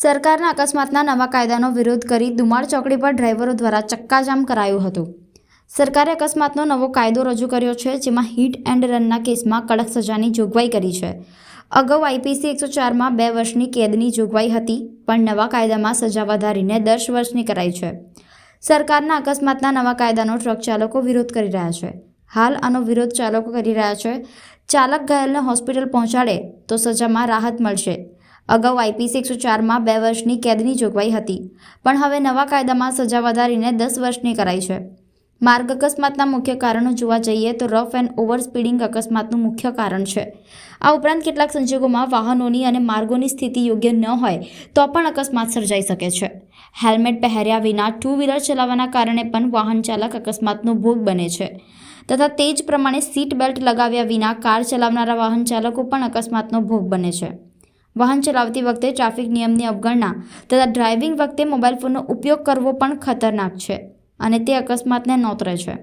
સરકારના અકસ્માતના નવા કાયદાનો વિરોધ કરી દુમાળ ચોકડી પર ડ્રાઈવરો દ્વારા ચક્કાજામ કરાયું હતું. સરકારે અકસ્માતનો નવો કાયદો રજૂ કર્યો છે, જેમાં હિટ એન્ડ રનના કેસમાં કડક સજાની જોગવાઈ કરી છે. અગાઉ આઈપીસી એકસો ચારમાં બે વર્ષની કેદની જોગવાઈ હતી, પણ નવા કાયદામાં સજા વધારીને દસ વર્ષની કરાઈ છે. સરકારના અકસ્માતના નવા કાયદાનો ટ્રક ચાલકો વિરોધ કરી રહ્યા છે. હાલ આનો વિરોધ ચાલકો કરી રહ્યા છે. ચાલક ઘાયલને હોસ્પિટલ પહોંચાડે તો સજામાં રાહત મળશે. અગાઉ આઈપીસી એકસો ચારમાં બે વર્ષની કેદની જોગવાઈ હતી, પણ હવે નવા કાયદામાં સજા વધારીને દસ વર્ષની કરાઈ છે. માર્ગ અકસ્માતના મુખ્ય કારણો જોવા જઈએ તો રફ એન્ડ ઓવર સ્પીડિંગ અકસ્માતનું મુખ્ય કારણ છે. આ ઉપરાંત કેટલાક સંજોગોમાં વાહનોની અને માર્ગોની સ્થિતિ યોગ્ય ન હોય તો પણ અકસ્માત સર્જાઈ શકે છે. હેલ્મેટ પહેર્યા વિના ટુ વ્હીલર ચલાવવાના કારણે પણ વાહન ચાલક અકસ્માતનો ભોગ બને છે. તથા તે જ પ્રમાણે સીટ બેલ્ટ લગાવ્યા વિના કાર ચલાવનારા વાહન ચાલકો પણ અકસ્માતનો ભોગ બને છે. વાહન ચલાવતી વખતે ટ્રાફિક નિયમની અવગણના તથા ડ્રાઇવિંગ વખતે મોબાઈલ ફોનનો ઉપયોગ કરવો પણ ખતરનાક છે અને તે અકસ્માતને નોતરે છે.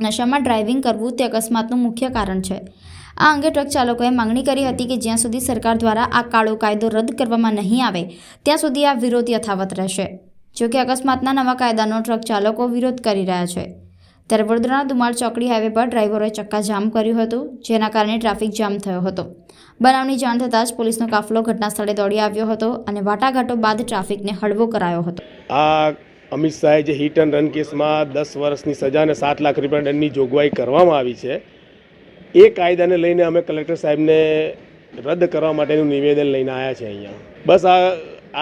નશામાં ડ્રાઇવિંગ કરવું તે અકસ્માતનું મુખ્ય કારણ છે. આ અંગે ટ્રક ચાલકોએ માંગણી કરી હતી કે જ્યાં સુધી સરકાર દ્વારા આ કાળો કાયદો રદ કરવામાં નહીં આવે, ત્યાં સુધી આ વિરોધ યથાવત રહેશે. જોકે અકસ્માતના નવા કાયદાનો ટ્રક ચાલકો વિરોધ કરી રહ્યા છે. ત્યારે વડોદરાના દુમાળ ચોકડી હાઈવે પર ડ્રાઈવરોએ ચક્કાજામ કર્યું હતું, જેના કારણે ટ્રાફિક જામ થયો હતો. બનાવની જાણ થતાં જ પોલીસનો કાફલો ઘટના સ્થળે દોડી આવ્યો હતો અને વાટાઘાટો બાદ ટ્રાફિકને હળવો કરાયો હતો. આ અમિત શાહે જે હિટ એન્ડ રન કેસમાં દસ વર્ષની સજા અને સાત લાખ રૂપિયા દંડની જોગવાઈ કરવામાં આવી છે, એ કાયદાને લઈને અમે કલેક્ટર સાહેબને રદ કરવા માટેનું નિવેદન લઈને આવ્યા છે અહીંયા. બસ આ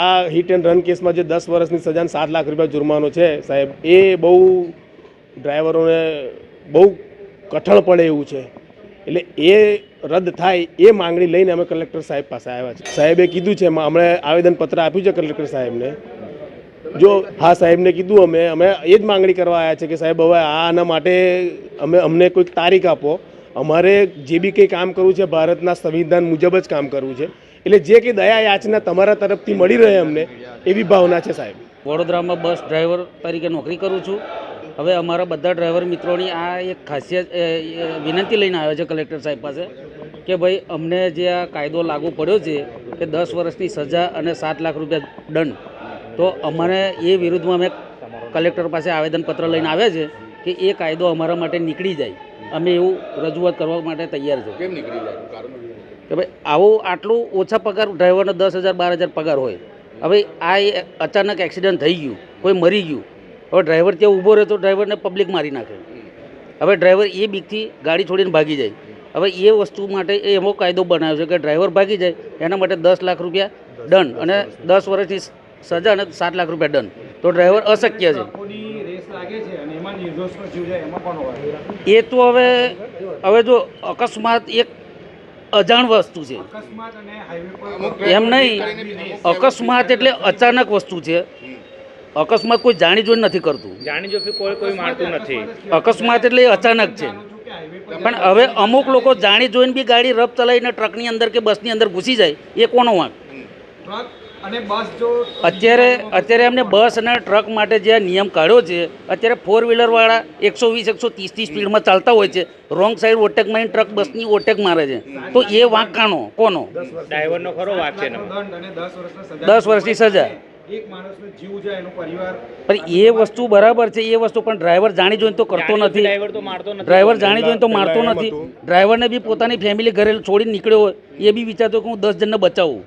આ હિટ એન્ડ રન કેસમાં જે દસ વર્ષની સજા અને સાત લાખ રૂપિયા જુર્માનો છે સાહેબ, એ બહુ ડ્રાઈવરોને બહુ કઠણ પડે એવું છે. એટલે એ રદ થાય એ માંગણી લઈને અમે કલેક્ટર સાહેબ પાસે આવ્યા છે. સાહેબે કીધું છે, અમે આવેદનપત્ર આપ્યું છે કલેક્ટર સાહેબને. જો હા, સાહેબને કીધું અમે અમે એ જ માંગણી કરવા આવ્યા છે કે, સાહેબ, હવે આના માટે અમે અમને કોઈક તારીખ આપો. અમારે જે બી કંઈ કામ કરવું છે, ભારતના સંવિધાન મુજબ જ કામ કરવું છે. એટલે જે કંઈ દયા યાચના તમારા તરફથી મળી રહે અમને, એવી ભાવના છે સાહેબ. વડોદરામાં બસ ડ્રાઈવર તરીકે નોકરી કરું છું. હવે અમારા બધા ડ્રાઈવર મિત્રોની આ એક ખાસિયત વિનંતી લઈને આવ્યો છે કલેક્ટર સાહેબ પાસે કે ભાઈ અમને જે આ કાયદો લાગુ પડ્યો છે કે દસ વર્ષની સજા અને સાત લાખ રૂપિયા દંડ તો અમારે એ વિરુદ્ધમાં અમે કલેક્ટર પાસે આવેદનપત્ર લઈને આવ્યા છે કે એ કાયદો અમારા માટે નીકળી જાય. અમે એવું રજૂઆત કરવા માટે તૈયાર છે. કેમ નીકળી જાય? કે ભાઈ આવું આટલું ઓછા પગાર ડ્રાઈવરનો દસ હજાર બાર હજાર પગાર હોય. હવે આ અચાનક એક્સિડન્ટ થઈ ગયું કોઈ મરી ગયું હવે ડ્રાઈવર ત્યાં ઊભો રહે તો ડ્રાઈવરને પબ્લિક મારી નાખે. હવે ડ્રાઈવર એ બીકથી ગાડી છોડીને ભાગી જાય. હવે એ વસ્તુ માટે એ એવો કાયદો બનાવ્યો છે કે ડ્રાઈવર ભાગી જાય, એના માટે દસ લાખ રૂપિયા દંડ અને દસ વર્ષની સજા અને સાત લાખ રૂપિયા દંડ તો ડ્રાઈવર અશક્ય છે. એ તો હવે હવે જો અકસ્માત એક અજાણ વસ્તુ છે. એમ નહીં, અકસ્માત એટલે અચાનક વસ્તુ છે. અકસ્માત કોઈ જાણી જોઈને નથી કરતું. જાણી જોખી કોઈ કોઈ મારતું નથી. અકસ્માત એટલે એ અચાનક છે. પણ હવે અમુક લોકો જાણી જોઈને બી ગાડી રફ ચલાવીને ટ્રકની અંદર કે બસની અંદર ઘૂસી જાય એ કોનો વાંક? અને બસ જો અત્યારે અત્યારે એમને બસ અને ટ્રક માટે જે નિયમ કાઢ્યો છે અત્યારે ફોર વ્હીલરવાળા એકસો વીસ એકસો ત્રીસની સ્પીડમાં ચાલતા હોય છે રોંગ સાઈડ ઓટેક મારીને ટ્રક બસની ઓટેક મારે છે. તો એ વાંક કાનો? કોનો? ડ્રાઈવરનો ખરો વાંક છે એનો. દંડ અને દસ વર્ષના સજા. દસ વર્ષની સજા. એક માણસનો જીવ જાય એનો પરિવાર પણ એ વસ્તુ બરાબર છે એ વસ્તુ પણ ડ્રાઈવર જાણી જોઈને તો કરતો નથી. ડ્રાઈવર તો મારતો નથી. ડ્રાઈવર જાણી જોઈને તો મારતો નથી. ડ્રાઈવરને બી પોતાની ફેમિલી ઘરે છોડીને નીકળ્યો હોય એ બી વિચારતો કે હું દસ જણને બચાવું.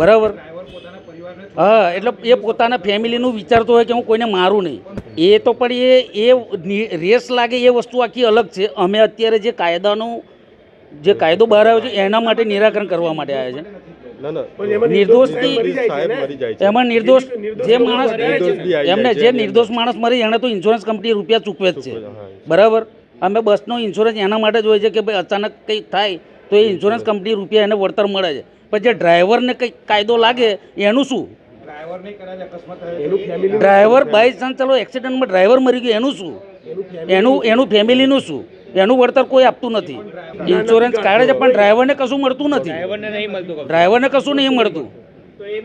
બરાબર? ડ્રાઈવર પોતાના પરિવારને હા એટલે એ પોતાના ફેમિલીનું વિચારતો હોય કે હું કોઈને મારું નહીં. એ તો પણ એ એ રેસ લાગે એ વસ્તુ આખી અલગ છે. અમે અત્યારે જે કાયદાનું જે કાયદો બહાર આવ્યો છે એના માટે નિરાકરણ કરવા માટે આવ્યા છે. એમાં નિર્દોષ જે માણસ એમને જે નિર્દોષ માણસ મરી એને તો ઇન્સ્યોરન્સ કંપની રૂપિયા ચૂકવે જ છે. હા. બરાબર? અમે બસનો ઇન્સ્યોરન્સ એના માટે જ હોય છે કે ભાઈ અચાનક કંઈક થાય તો એ ઇન્સ્યોરન્સ કંપની રૂપિયા એને વળતર મળે છે. પણ જે ડ્રાઈવરને કંઈક કાયદો લાગે એનું શું? ડ્રાઈવર નહીં કદાચ અકસ્માત થયો. એનું ફેમિલી ડ્રાઈવર બાય ચાન્સ ચાલો એક્સિડન્ટમાં ડ્રાઈવર મરી ગયો એનું શું? એનું એનું ફેમિલીનું શું? એનું વળતર કોઈ આપતું નથી. ઇન્સ્યોરન્સ કાઢે છે પણ ડ્રાઈવરને કશું મળતું નથી. ડ્રાઈવરને કશું. કશું નહીં મળતું.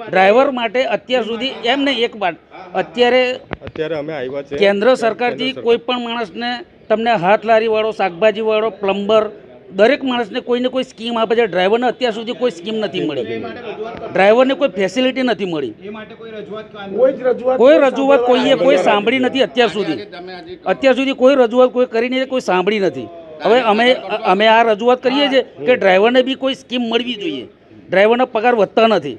ડ્રાઈવર માટે અત્યાર સુધી એમ નહીં એક વાત. અત્યારે અત્યારે અમે આવ્યા છે કેન્દ્ર સરકારથી કોઈ પણ માણસને તમને હાથ લારીવાળો શાકભાજીવાળો પ્લમ્બર દરેક માણસને કોઈને કોઈ સ્કીમ આપે છે. ડ્રાઈવરને અત્યાર સુધી કોઈ સ્કીમ નથી મળી. ડ્રાઈવરને કોઈ ફેસિલિટી નથી મળી. કોઈ રજૂઆત કે કોઈ જ રજૂઆત કોઈ રજૂઆત કોઈએ કોઈ સાંભળી નથી અત્યાર સુધી. અત્યાર સુધી કોઈ રજૂઆત કોઈ કરી નથી કોઈ સાંભળી નથી. હવે અમે અમે આ રજૂઆત કરીએ છીએ કે ડ્રાઈવરને બી કોઈ સ્કીમ મળવી જોઈએ. ડ્રાઈવરનો પગાર વધતા નથી.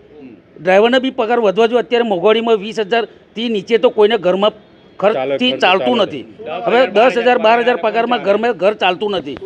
ડ્રાઈવરને બી પગાર વધવા જોઈએ. અત્યારે મોંઘવારીમાં વીસ હજારથી નીચે તો કોઈને ઘરમાં ખર્ચથી ચાલતું નથી. હવે દસ હજાર બાર હજાર પગારમાં ઘરમાં ઘર ચાલતું નથી.